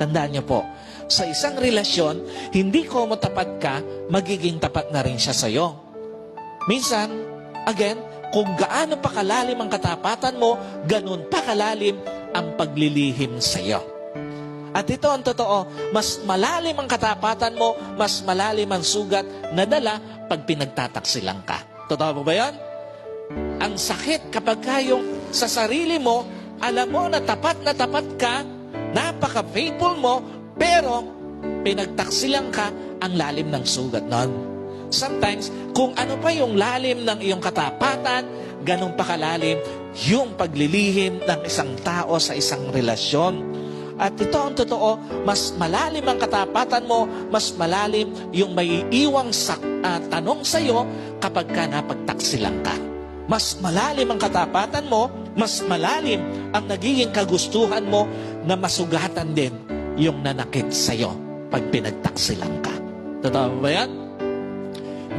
Tandaan niyo po, sa isang relasyon, hindi ko mo tapat ka, magiging tapat na rin siya sa'yo. Minsan, again, kung gaano pa kalalim ang katapatan mo, ganun pa kalalim ang paglilihim sa'yo. At ito ang totoo, mas malalim ang katapatan mo, mas malalim ang sugat na dala pag pinagtataksilang ka. Totoo ba ba yan? Ang sakit kapag kayong sa sarili mo, alam mo na tapat na tapat ka, napaka-faithful mo, pero pinagtaksilang ka, ang lalim ng sugat nun. Sometimes, kung ano pa yung lalim ng iyong katapatan, ganun pa kalalim yung paglilihim ng isang tao sa isang relasyon. At ito ang totoo, mas malalim ang katapatan mo, mas malalim yung may iwang sak, ah, tanong sa'yo kapag ka napagtaksilang ka. Mas malalim ang katapatan mo, mas malalim ang nagiging kagustuhan mo na masugatan din yung nanakit sa'yo pag pinagtaksilang ka. Totoo ba yan?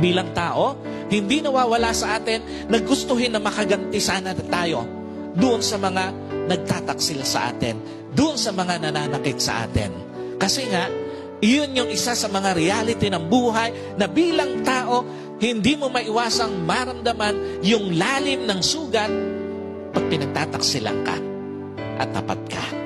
Bilang tao, hindi nawawala sa atin na gustuhin na makaganti sana tayo doon sa mga nagtataksil sa atin, doon sa mga nananakit sa atin. Kasi nga, iyon yung isa sa mga reality ng buhay na bilang tao, hindi mo maiwasang maramdaman yung lalim ng sugat pag pinagtataksilan ka at tapat ka.